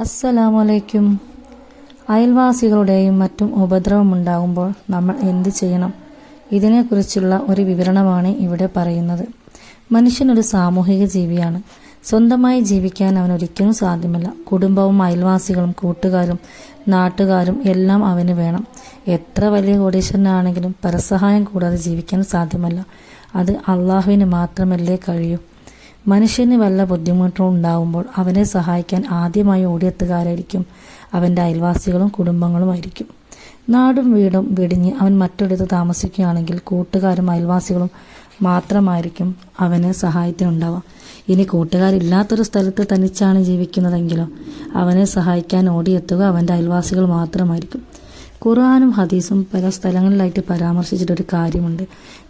അസ്സലാമലൈക്കും. അയൽവാസികളുടെയും മറ്റും ഉപദ്രവമുണ്ടാകുമ്പോൾ നമ്മൾ എന്ത് ചെയ്യണം? ഇതിനെക്കുറിച്ചുള്ള ഒരു വിവരണമാണ് ഇവിടെ പറയുന്നത്. മനുഷ്യനൊരു സാമൂഹിക ജീവിയാണ്. സ്വന്തമായി ജീവിക്കാൻ അവൻ ഒരിക്കലും സാധ്യമല്ല. കുടുംബവും അയൽവാസികളും കൂട്ടുകാരും നാട്ടുകാരും എല്ലാം അവന് വേണം. എത്ര വലിയ കോടീശ്വരനാണെങ്കിലും പരസഹായം കൂടാതെ ജീവിക്കാൻ സാധ്യമല്ല. അത് അള്ളാഹുവിന് മാത്രമല്ലേ കഴിയൂ. മനുഷ്യന് വല്ല ബുദ്ധിമുട്ടും ഉണ്ടാവുമ്പോൾ അവനെ സഹായിക്കാൻ ആദ്യമായി ഓടിയെത്തുകാരായിരിക്കും. അവന്റെ അയൽവാസികളും കുടുംബങ്ങളുമായിരിക്കും നാടും വീടും വെടിഞ്ഞ് അവൻ മറ്റൊരിടത്ത് താമസിക്കുകയാണെങ്കിൽ കൂട്ടുകാരും അയൽവാസികളും മാത്രമായിരിക്കും അവന് സഹായത്തിനുണ്ടാവുക. ഇനി കൂട്ടുകാരില്ലാത്തൊരു സ്ഥലത്ത് തനിച്ചാണ് ജീവിക്കുന്നതെങ്കിലോ അവനെ സഹായിക്കാൻ ഓടിയെത്തുക അവന്റെ അയൽവാസികൾ മാത്രമായിരിക്കും. ഖുർആാനും ഹദീസും പല സ്ഥലങ്ങളിലായിട്ട് പരാമർശിച്ചിട്ടൊരു കാര്യമുണ്ട്.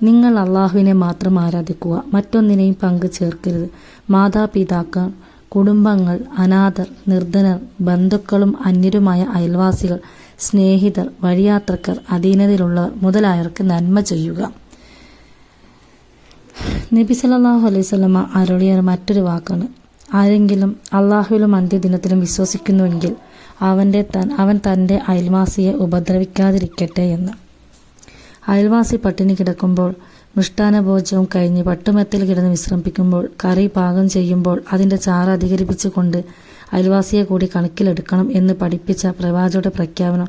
നിങ്ങൾ അള്ളാഹുവിനെ മാത്രം ആരാധിക്കുക മറ്റൊന്നിനെയും പങ്ക് ചേർക്കരുത്. മാതാപിതാക്കൾ കുടുംബങ്ങൾ അനാഥർ നിർധനർ ബന്ധുക്കളും അന്യരുമായ അയൽവാസികൾ സ്നേഹിതർ വഴിയാത്രക്കാർ അധീനതയിലുള്ളവർ മുതലായവർക്ക് നന്മ ചെയ്യുക. നബി സല്ലാഹു സ്വലമ അരുളിയ മറ്റൊരു വാക്കാണ്. ആരെങ്കിലും അള്ളാഹുവിലും അന്ത്യദിനത്തിലും വിശ്വസിക്കുന്നുവെങ്കിൽ അവന്റെ തൻ അവൻ തന്റെ അയൽവാസിയെ ഉപദ്രവിക്കാതിരിക്കട്ടെ എന്ന്. അയൽവാസി പട്ടിണി കിടക്കുമ്പോൾ മൃഷ്ടാനഭോജവും കഴിഞ്ഞ് പട്ടുമെത്തിൽ കിടന്ന് വിശ്രമിക്കുമ്പോൾ കറി പാകം ചെയ്യുമ്പോൾ അതിന്റെ ചാറ് അധികരിപ്പിച്ചുകൊണ്ട് അയൽവാസിയെ കൂടി കണക്കിലെടുക്കണം എന്ന് പഠിപ്പിച്ച പ്രവാചകയുടെ പ്രഖ്യാപനം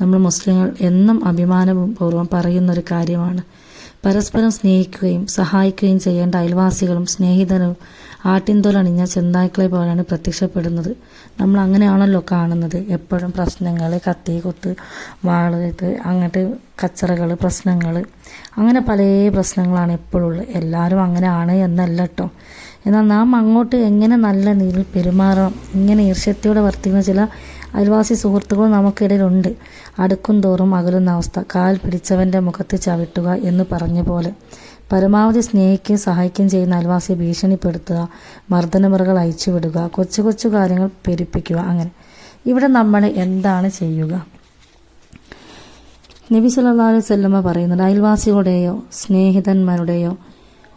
നമ്മൾ മുസ്ലിങ്ങൾ എന്നും അഭിമാനപൂർവം പറയുന്നൊരു കാര്യമാണ്. പരസ്പരം സ്നേഹിക്കുകയും സഹായിക്കുകയും ചെയ്യേണ്ട അയൽവാസികളും സ്നേഹിതരും ആട്ടിൻതോലണിഞ്ഞ ചെന്തായ്ക്കളെ പോലെയാണ് പ്രത്യക്ഷപ്പെടുന്നത്. നമ്മൾ അങ്ങനെയാണല്ലോ കാണുന്നത്. എപ്പോഴും പ്രശ്നങ്ങൾ കത്തി കൊത്ത് വാൾ ഇത് അങ്ങോട്ട് കച്ചറകൾ പ്രശ്നങ്ങൾ അങ്ങനെ പല പ്രശ്നങ്ങളാണ് എപ്പോഴും ഉള്ളത് എല്ലാവരും അങ്ങനെയാണ് എന്നല്ല കേട്ടോ എന്നാൽ നാം അങ്ങോട്ട് എങ്ങനെ നല്ല നീരിൽ പെരുമാറണം? ഇങ്ങനെ ഈർഷ്യത്തോടെ വർത്തിക്കുന്ന ചില അയൽവാസി സുഹൃത്തുക്കളും നമുക്കിടയിലുണ്ട്. അടുക്കും തോറും അകലുന്ന അവസ്ഥ. കാൽ പിടിച്ചവന്റെ മുഖത്ത് ചവിട്ടുക എന്ന് പറഞ്ഞ പോലെ പരമാവധി സ്നേഹിക്കുകയും സഹായിക്കുകയും ചെയ്യുന്ന അയൽവാസിയെ ഭീഷണിപ്പെടുത്തുക മർദ്ദനമുറകൾ അയച്ചുവിടുക കൊച്ചു കൊച്ചു കാര്യങ്ങൾ പെരുപ്പിക്കുക അങ്ങനെ. ഇവിടെ നമ്മൾ എന്താണ് ചെയ്യുക? നബി സല്ലാ അലൈഹി സ്വല്ലമ്മ പറയുന്നത് അയൽവാസികളുടെയോ സ്നേഹിതന്മാരുടെയോ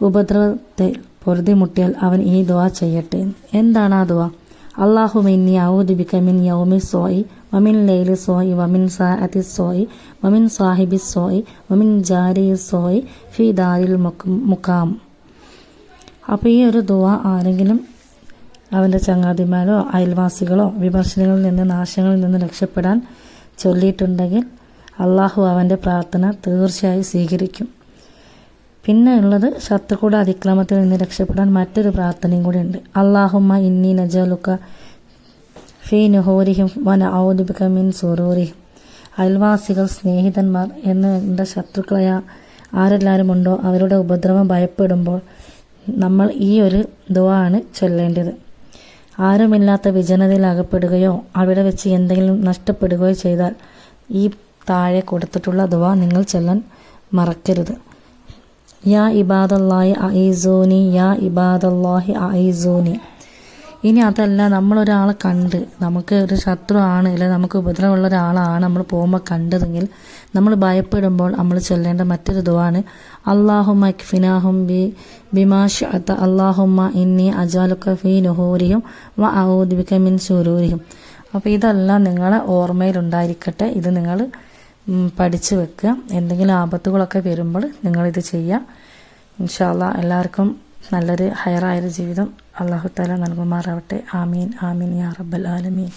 ഉപദ്രവത്തെ പൊറുതിമുട്ടിയാൽ അവൻ ഈ ദുവാ ചെയ്യട്ടെ. എന്താണ് ആ ദുവാ അള്ളാഹു മിന്നി ഔദുബിക മിൻ യൗമി സോയി വമിൻ ലൈലി സോയ് വമിൻ സാഅതി സോയ് വമിൻ സാഹിബി സോയ് വമിൻ ജാരി സോയ് ഫി ദാരിൽ മുക്കാം അപ്പോൾ ഈ ഒരു ദുവ ആരെങ്കിലും അവന്റെ ചങ്ങാതിമാരോ അയൽവാസികളോ വിമർശനങ്ങളിൽ നിന്ന് നാശങ്ങളിൽ നിന്ന് രക്ഷപ്പെടാൻ ചൊല്ലിയിട്ടുണ്ടെങ്കിൽ അള്ളാഹു അവന്റെ പ്രാർത്ഥന തീർച്ചയായും സ്വീകരിക്കും. പിന്നെ ഉള്ളത് ശത്രുക്കളുടെ അതിക്രമത്തിൽ നിന്ന് രക്ഷപ്പെടാൻ മറ്റൊരു പ്രാർത്ഥനയും കൂടി ഉണ്ട്. അള്ളാഹുമ്മ ഇന്നി നജലുക്ക ഫീ നുഹോരിഹിം വന ഔദുബിക മിൻ സുറൂരിഹിം. അയൽവാസികൾ സ്നേഹിതന്മാർ എന്ന് എന്റെ ശത്രുക്കളായ ആരെല്ലാവരും ഉണ്ടോ അവരുടെ ഉപദ്രവം ഭയപ്പെടുമ്പോൾ നമ്മൾ ഈ ഒരു ദുവാണ് ചൊല്ലേണ്ടത്. ആരുമില്ലാത്ത വിജനതയിൽ അകപ്പെടുകയോ അവിടെ വെച്ച് എന്തെങ്കിലും നഷ്ടപ്പെടുകയോ ചെയ്താൽ ഈ താഴെ കൊടുത്തിട്ടുള്ള ദുവ നിങ്ങൾ ചൊല്ലാൻ മറക്കരുത്. യാ ഇബാദല്ലാഹി അയിസോനി യാ ഇബാദല്ലാഹി അയിസോനി ഇനി അതല്ല നമ്മളൊരാളെ കണ്ട് നമുക്ക് ഒരു ശത്രു ആണ് അല്ലെങ്കിൽ നമുക്ക് ഉപദ്രവമുള്ള ഒരാളാണ് നമ്മൾ പോകുമ്പോൾ കണ്ടതെങ്കിൽ നമ്മൾ ഭയപ്പെടുമ്പോൾ നമ്മൾ ചൊല്ലേണ്ട മറ്റൊരു ദുവാണ് അള്ളാഹുമ്മ ഫിനാഹും ബി ബിമാഷ് അത്ത അള്ളാഹുമ്മ ഇന്നി അജാലുക്ക ഫി നുഹൂരിയും വ ഔദ്ബിക മിൻ സുരൂരിയും അപ്പോൾ ഇതെല്ലാം നിങ്ങളെ ഓർമ്മയിലുണ്ടായിരിക്കട്ടെ ഇത് നിങ്ങൾ പഠിച്ചു വെക്കുക. എന്തെങ്കിലും ആപത്തുകളൊക്കെ വരുമ്പോൾ നിങ്ങളിത് ചെയ്യുക. ഇൻഷാല്ല എല്ലാവർക്കും നല്ലൊരു ഹയറായൊരു ജീവിതം അള്ളാഹു താല നൽകുമാറാവട്ടെ. ആമീൻ. ആമീൻ യാ റബ്ബൽ ആലമീൻ.